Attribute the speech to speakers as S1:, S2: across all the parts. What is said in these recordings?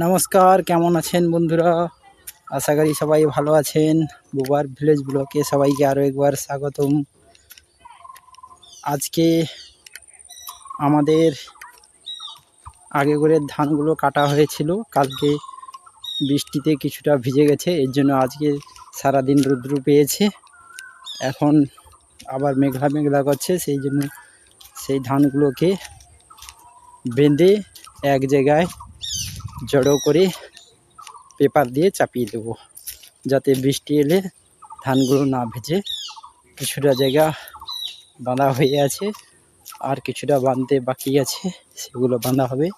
S1: নমস্কার, কেমন আছেন বন্ধুরা? আশা করি সবাই ভালো আছেন। বুবার ভিলেজ ব্লকে সবাইকে আরও একবার স্বাগতম। আজকে আমাদের আগে করে ধানগুলো কাটা হয়েছিল। কালকে বৃষ্টিতে কিছুটা ভিজে গেছে, এর জন্য আজকে সারাদিন রৌদ্র পেয়েছে। এখন আবার মেঘলা মেঘলা করছে, সেই জন্য সেই ধানগুলোকে বেঁধে এক জায়গায় জড়ো করে পেপার দিয়ে চাপিয়ে দেব, যাতে বৃষ্টি এলে ধানগুলো না ভেজে কিছুটা জায়গা বাঁধা হয়ে আছে আর কিছুটা বাঁধতে বাকি আছে, সেগুলো বাঁধা হবে।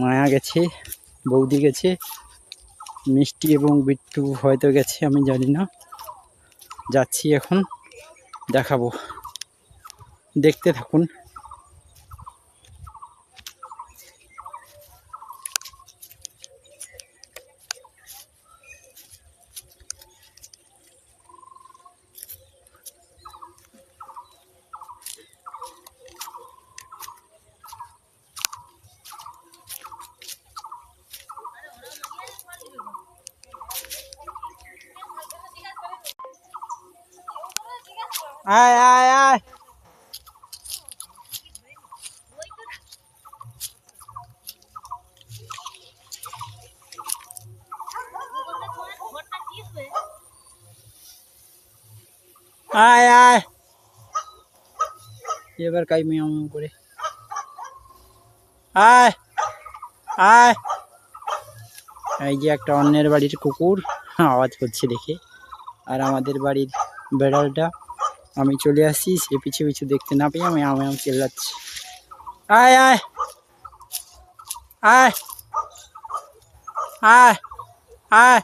S1: মায়া গেছে, বৌদি গেছে, মিষ্টি এবং বিট্টু হয়তো গেছে, আমি জানি না। যাচ্ছি এখন, দেখাবো। দেখতে থাকুন আয় আয় আয় আয় আয় এবার কাই মিয়াও মিয়াও করে। আয় আয়। এই যে একটা অন্যের বাড়ির কুকুর, আওয়াজ করছে দেখে। আর আমাদের বাড়ির বেড়ালটা, আমি চলে আসছি, সে পিছু পিছু দেখতে না পেয়ে আমি আমি চেল্লাচ্ছি। আয় আয়। আয়। আয় আয়।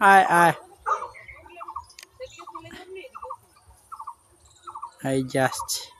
S1: আয় আয়। আসছে। হুম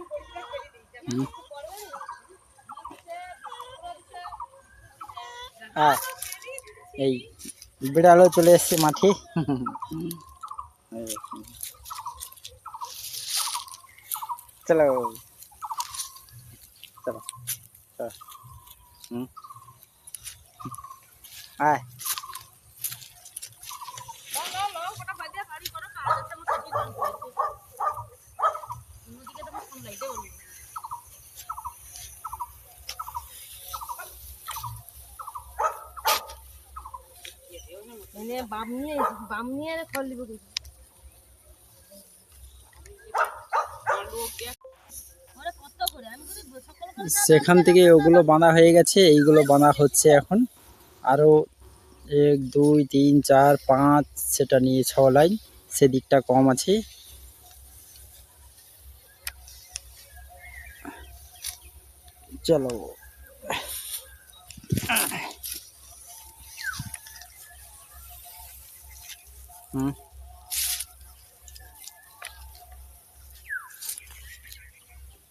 S1: এই বিড়ালও চলে এসছে মাঠে। চলো চলো হুম আয়
S2: এনে বাম নিয়ে বাম নিয়ে খড় করে?
S1: সেখান থেকে ওগুলো বাঁধা হয়ে গেছে এইগুলো বাঁধা হচ্ছে এখন। আরও এক দুই তিন চার পাঁচ সেটা নিয়ে ছ লাইন সেদিকটা কম আছে। চলো। হুম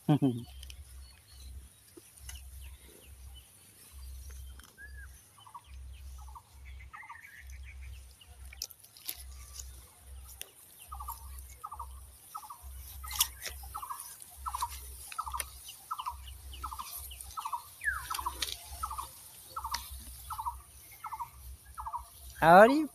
S1: হুম হুম How are you?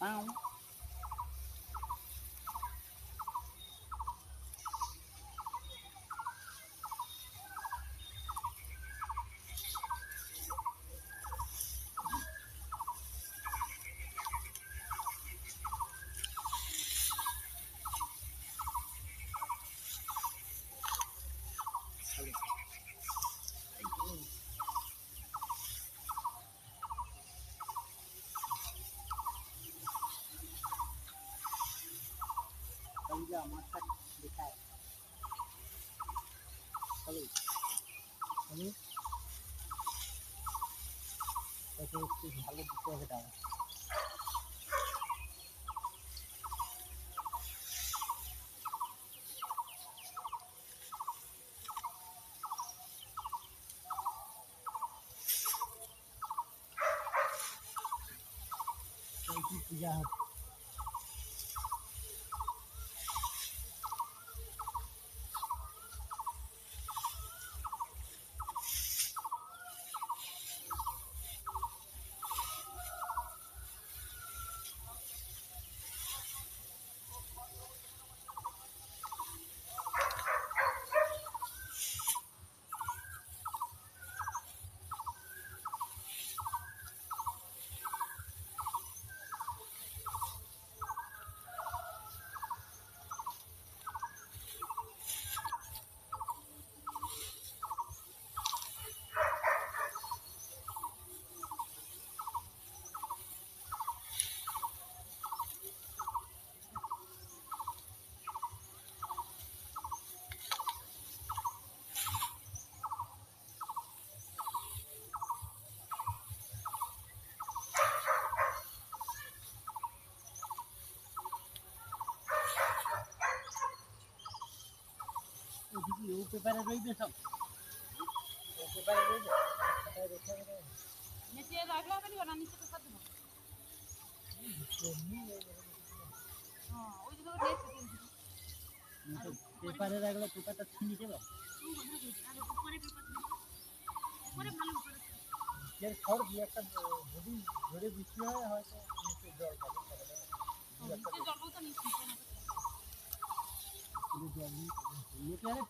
S3: Bow. ভালো দিতে হবে তাহলে। পূজা হচ্ছে? ও পেপারে রইবে সব পেপারে রইবে দেবে
S2: তো
S3: পেপারে রাখলে পেপারটা
S2: ভালো উপরে
S3: এর খড় দিয়ে একটা যদি ধরে বৃষ্টি হয় হয়তো জল পাবে
S2: জল তো
S3: লোকে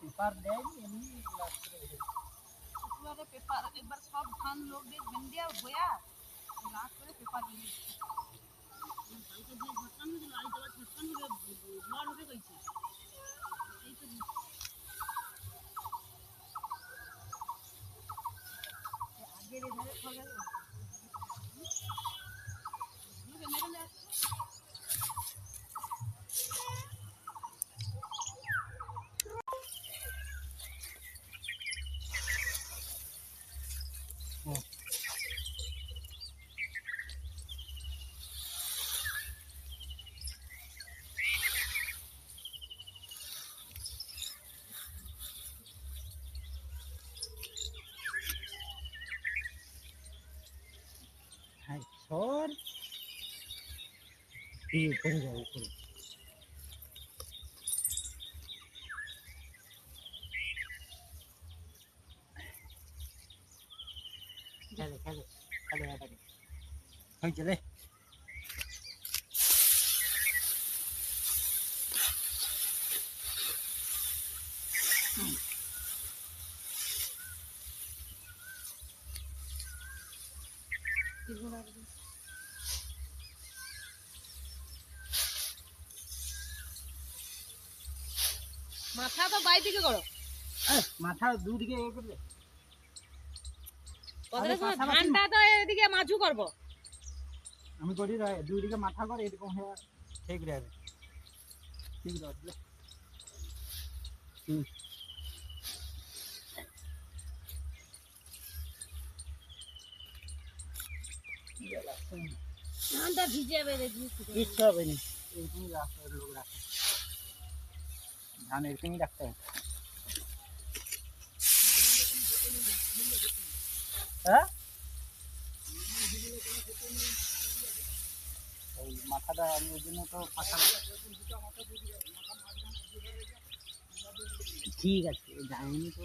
S3: পেপার দেয়নি এমনি লাস্ট করে রেখে দিচ্ছে।
S2: পুরো পেপার একবার সব ধান লোক দিয়ে ভেন্ডিয়া বয়া লাস্ট করে পেপার দিয়ে দিচ্ছে কালকে দিয়ে ঝটকান হয়েছিল আজ আবার ঝটকান হবে ঝড় হবে কইছে এই তো আগের এধারে খড় গেল
S3: হ্যাঁ সর এই উপরে যাও উপরে খেলে খেলে খেলে এটাকে হয়েছে রে
S2: মাথা তো বাই দিকে করো
S3: এই, মাথা দুদিকে এ করবে।
S2: কতটা সময় ধানটা তো এদিকে মাঝু করব।
S3: আমি করি রে দুদিকে মাথা করে এরকম হয়ে ঠিক রবে ঠিক রবে হুম।
S2: ধানটা ভিজে যাবে দেখবি
S3: কিচ্ছু হবে না। এরকমই রাখতে লোক রাখে। ধান এরকমই রাখতে হবে হ্যাঁ? ওই মাথাটা আমি ওই জন্য তো ঠিক আছে যায়নি তো।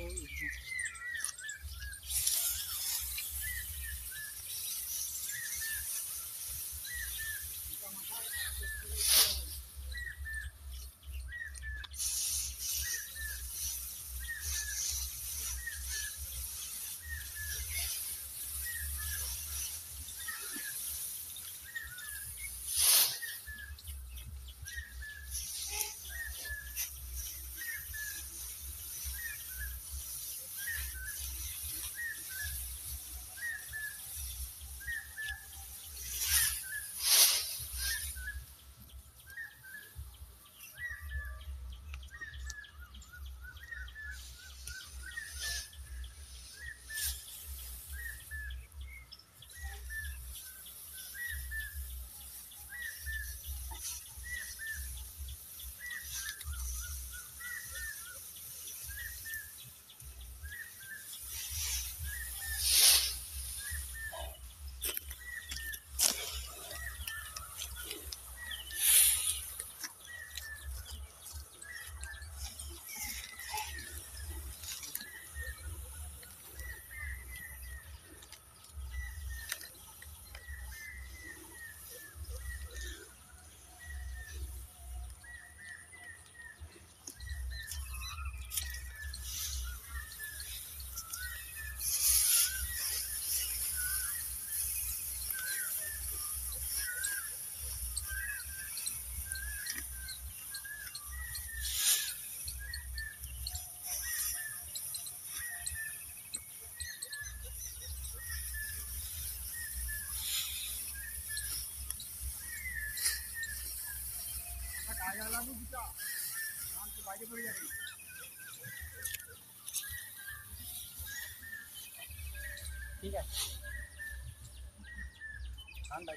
S3: ঠিক আছে ঠান্ডা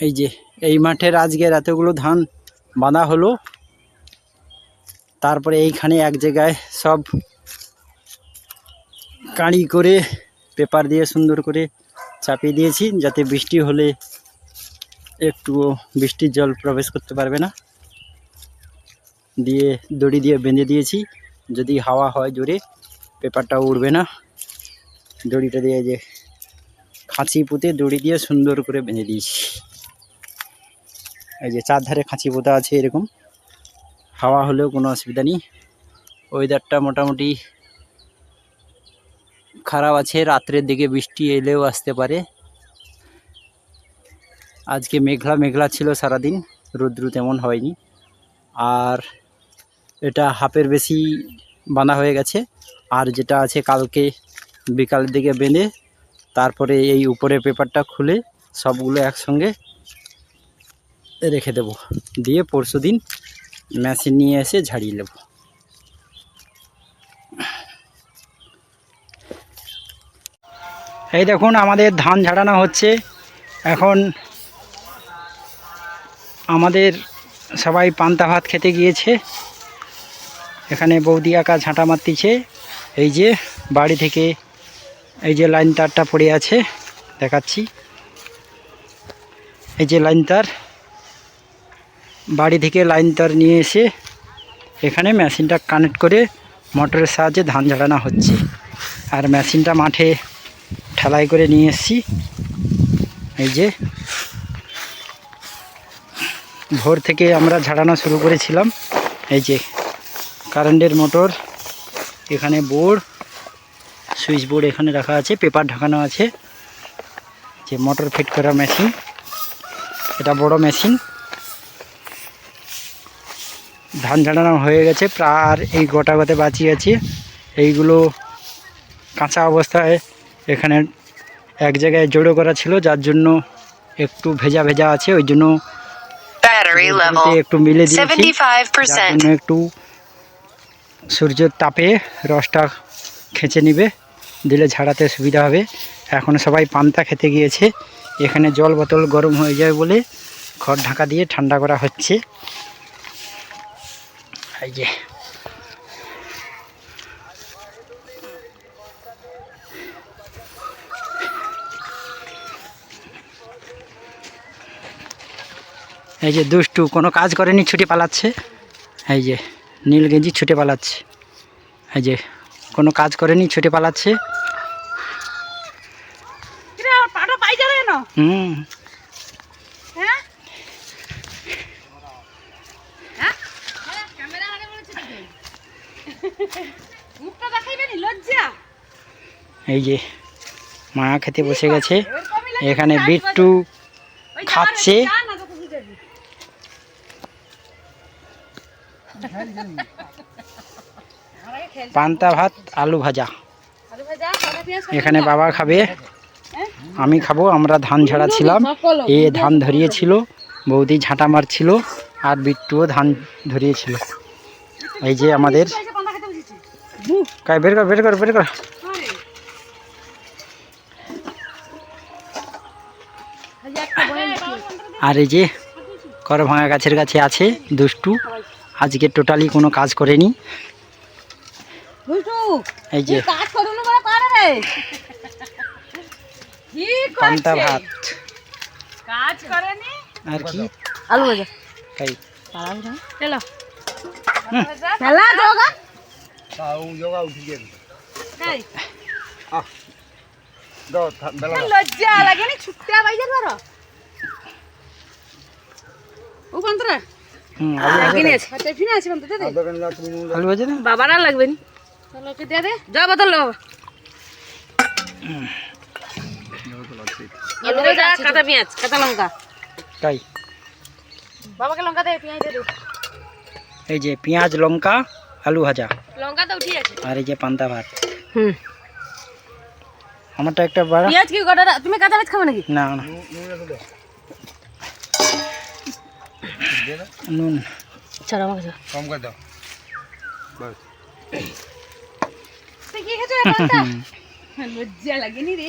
S1: এই যে, এই মাঠের আজকের এতগুলো ধান বাঁধা হলো। তারপরে এইখানে এক জায়গায় সব কাঁড়ি করে, পেপার দিয়ে সুন্দর করে চাপিয়ে দিয়েছি, যাতে বৃষ্টি হলে একটুও বৃষ্টির জল প্রবেশ করতে পারবে না। দিয়ে দড়ি দিয়ে বেঁধে দিয়েছি, যদি হাওয়া হয় জোরে, পেপারটা উড়বে না। দড়িটা দিয়ে যে খাঁচি পুঁতে দড়ি দিয়ে সুন্দর করে বেঁধে দিয়েছি। এই যে চারধারে খাঁচি পোতা আছে এরকম। হাওয়া হলেও কোনো অসুবিধা নেই। ওয়েদারটা মোটামুটি খারাপ আছে। রাত্রের দিকে বৃষ্টি এলেও আসতে পারে। আজকে মেঘলা মেঘলা ছিল সারাদিন। রৌদ্র তেমন হয়নি। আর এটা হাফের বেশি বাঁধা হয়ে গেছে। আর যেটা আছে কালকে বিকালের দিকে বেঁধে, তারপরে এই উপরের পেপারটা খুলে সবগুলো একসঙ্গে রেখে দেব। দিয়ে পরশু দিন মেশিন নিয়ে এসে ঝাড়িয়ে নেব। এই দেখুন, আমাদের ধান ঝাড়ানো হচ্ছে। এখন আমাদের সবাই পান্তা ভাত খেতে গিয়েছে। এখানে বৌদি আঁকা ঝাঁটা মারতিছে। এই যে বাড়ি থেকে এই যে লাইন তারটা পড়ে আছে, দেখাচ্ছি। এই যে লাইন তার বাড়ি থেকে লাইন তার নিয়ে এসে এখানে মেশিনটা কানেক্ট করে মোটরের সাহায্যে ধান ঝাড়ানো হচ্ছে। আর মেশিনটা মাঠে ঠেলাই করে নিয়ে এসেছি। এই যে ভোর থেকে আমরা ঝাড়ানো শুরু করেছিলাম। এই যে কারেন্টের মোটর, এখানে বোর্ড, সুইচ বোর্ড এখানে রাখা আছে, পেপার ঢাকানো আছে। যে মোটর ফিট করা মেশিন, এটা বড় মেশিন। ধান ঝাড়ানো হয়ে গেছে প্রায় আর এই গোটা গোতে বাঁচিয়ে আছে। এইগুলো কাঁচা অবস্থায় এখানে এক জায়গায় জড়ো করা ছিল যার জন্য একটু ভেজা ভেজা আছে ওই জন্য একটু মিলে দিয়েছি। যার
S4: 75%.
S1: জন্য একটু সূর্যের তাপে রসটা খেঁচে নিবে দিলে ঝাড়াতে সুবিধা হবে। এখন সবাই পান্তা খেতে গিয়েছে। এখানে জল বোতল গরম হয়ে যায় বলে খড় ঢাকা দিয়ে ঠান্ডা করা হচ্ছে। এই যে। এই যে দুষ্টু কোনো কাজ করেনি ছুটে পালাচ্ছে। এই যে নীল গেঞ্জি ছুটে পালাচ্ছে। এই যে কোনো কাজ করেনি ছুটে পালাচ্ছে। হুম
S2: হ্যাঁ হ্যাঁ ক্যামেরা আগে বলেছে মুখটা দেখাইবে নি লজ্জা।
S1: এই যে মায়া খেতে বসে গেছে। এখানে বিট্টু খাচ্ছে। পান্তা ভাত আলু ভাজা। এখানে বাবা খাবে। আমি খাব আমরা ধান ঝাড়া ছিলাম এ ধান ধরিয়েছিল বৌদি ঝাঁটা মারছিল আর বিট্টুও ধান ধরিয়েছিল। এই যে আমাদের বের কর বের কর
S2: এই যে একটা
S1: আর এই যে কর ভাঙা গাছের কাছে আছে দুষ্টু আজকে টোটালি কোনো কাজ করেনি। এই যে পান্তা ভাত।
S2: কাজ করেনি?
S1: আর কি?
S2: আলু ভাজা।
S1: তাই
S2: চলো যোগা তাই? লজ্জা লাগেনি ছুটতে বাইরে পারো ও কন্তরা
S1: না
S2: বাবার লাগবে নি? চলো ওকে দে। দে যা বোতল লো আলু ভাজা কাঁচা পেঁয়াজ কাঁচা লঙ্কা।
S1: তাই।
S2: বাবাকে লঙ্কা দে পেঁয়াজ দে। দে
S1: এই যে পেঁয়াজ লঙ্কা আলু ভাজা।
S2: উঠি
S1: আর এই যে পান্তা ভাত।
S2: হুম।
S1: আমারটা একটা বাড়া।
S2: পেঁয়াজ কি গোটা তুমি কাঁচা পেঁয়াজ খাবে নাকি?
S1: না না। নুন।
S2: ছাড়া আমাকে ছাড়া।
S5: কম করে দাও।
S2: তুই কি খেয়েছো এখনটা লজ্জা লাগেনি রে।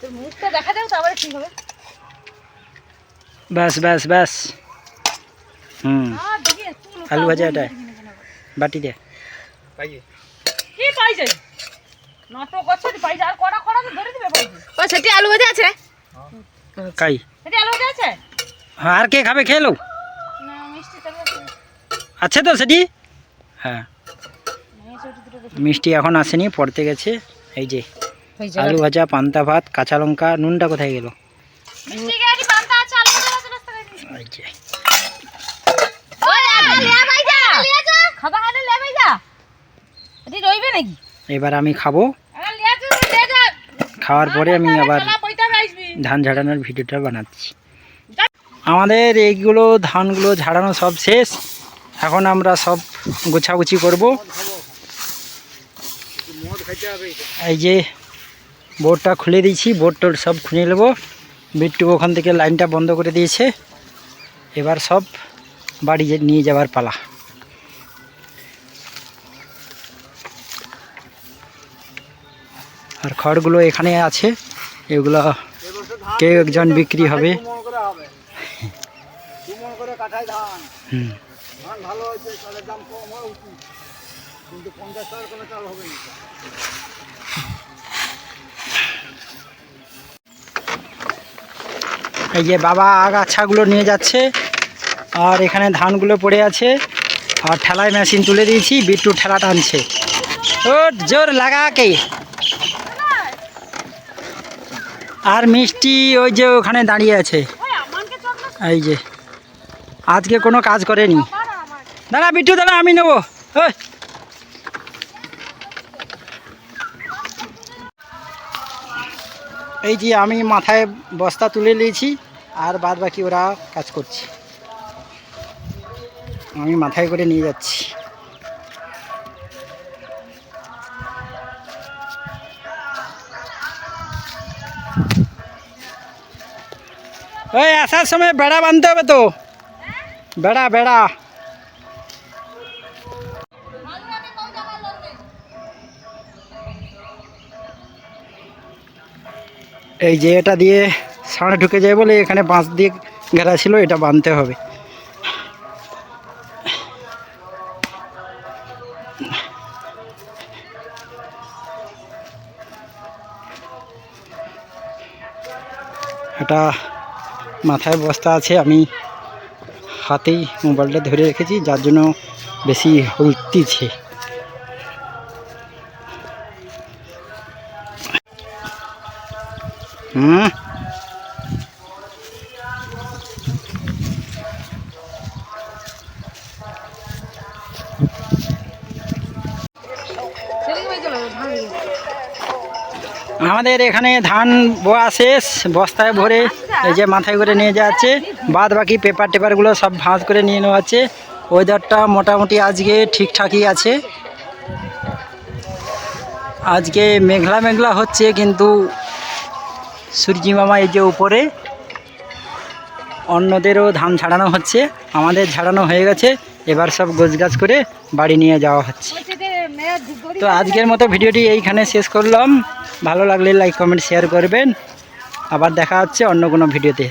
S2: তোর মুখটা দেখা যাও তারপরে ঠিক হবে?
S1: ব্যাস ব্যাস ব্যাস। হুম।
S2: আর দেখি তুলো
S1: আলু ভাজা এটা। বাটি দে।
S2: কি পাইছে? নাটক করছে পাইছে। আর কড়া কড়া ধরে দিবে পাইছে
S4: ও সেটি আলু ভাজা আছে
S1: কাই?
S2: সেটি আলু ভাজা আছে?
S1: হ্যাঁ, আর কে খাবে? খেয়ে লো
S2: আছে।
S1: তো সেটি? হ্যাঁ। মিষ্টি এখন আসেনি পড়তে গেছে। এই যে আলু ভাজা পান্তা ভাত কাঁচা লঙ্কা নুনটা কোথায় গেল? এই যে
S2: ওই আলু লে ভাইজা খাবা হাতে লে ভাইজা এটি রইবে নাকি?
S1: এবার আমি খাব। খাওয়ার পরে আমি আবার ধান ঝাড়ানোর ভিডিওটা বানাচ্ছি। আমাদের এইগুলো ধানগুলো ঝাড়ানো সব শেষ। এখন আমরা সব গোছাগুছি করব। এই যে বোর্ডটা খুলে দিয়েছি বোর্ড সব খুলে নেব। বিট্টু ওখান থেকে লাইনটা বন্ধ করে দিয়েছে। এবার সব বাড়ি নিয়ে যাওয়ার পালা। আর খড়গুলো এখানে আছে, এগুলো কেউ একজন বিক্রি হবে। এই যে বাবা আগাছাগুলো নিয়ে যাচ্ছে, আর এখানে ধানগুলো পড়ে আছে, আর ঠেলায় মেশিন তুলে দিয়েছি, বিট্টু ঠেলা টানছে জোর লাগা কে? আর মিষ্টি ওই যে ওখানে দাঁড়িয়ে আছে। এই যে, আজকে কোনো কাজ করেনি। দাঁড়া বিট্টু, দাঁড়া, আমি নেব। এই যে আমি মাথায় বস্তা তুলে নিয়েছি, আর বাদ বাকি ওরা কাজ করছে। আমি মাথায় করে নিয়ে যাচ্ছি। ওই আসার সময় বেড়া বাঁধতে হবে তো। বেড়া বেড়া। এই যে এটা দিয়ে সাড়ে ঢুকে যায় বলে এখানে বাঁশ দিয়ে ঘেরা ছিল, এটা বাঁধতে হবে। এটা মাথায় বস্তা আছে আমি হাতেই মোবাইলটা ধরে রেখেছি যার জন্য বেশি হলতিছে। হুম? আমাদের এখানে ধান বোয়া শেষ, বস্তায় ভরে এই যে মাথায় করে নিয়ে যাচ্ছে। বাদ বাকি পেপার টেপারগুলো সব ভাঁজ করে নিয়ে নেওয়া আছে ওয়েদারটা মোটামুটি আজকে ঠিকঠাকই আছে। আজকে মেঘলা মেঘলা হচ্ছে, কিন্তু সূর্যি মামা এই যে উপরে, অন্যদেরও ধান ছাড়ানো হচ্ছে, আমাদের ছাড়ানো হয়ে গেছে। এবার সব গোছগাছ করে বাড়ি নিয়ে যাওয়া হচ্ছে। তো আজকের মতো ভিডিওটি এইখানে শেষ করলাম। ভালো লাগলে লাইক কমেন্ট শেয়ার করবেন। আবার দেখা হচ্ছে অন্য কোনো ভিডিওতে।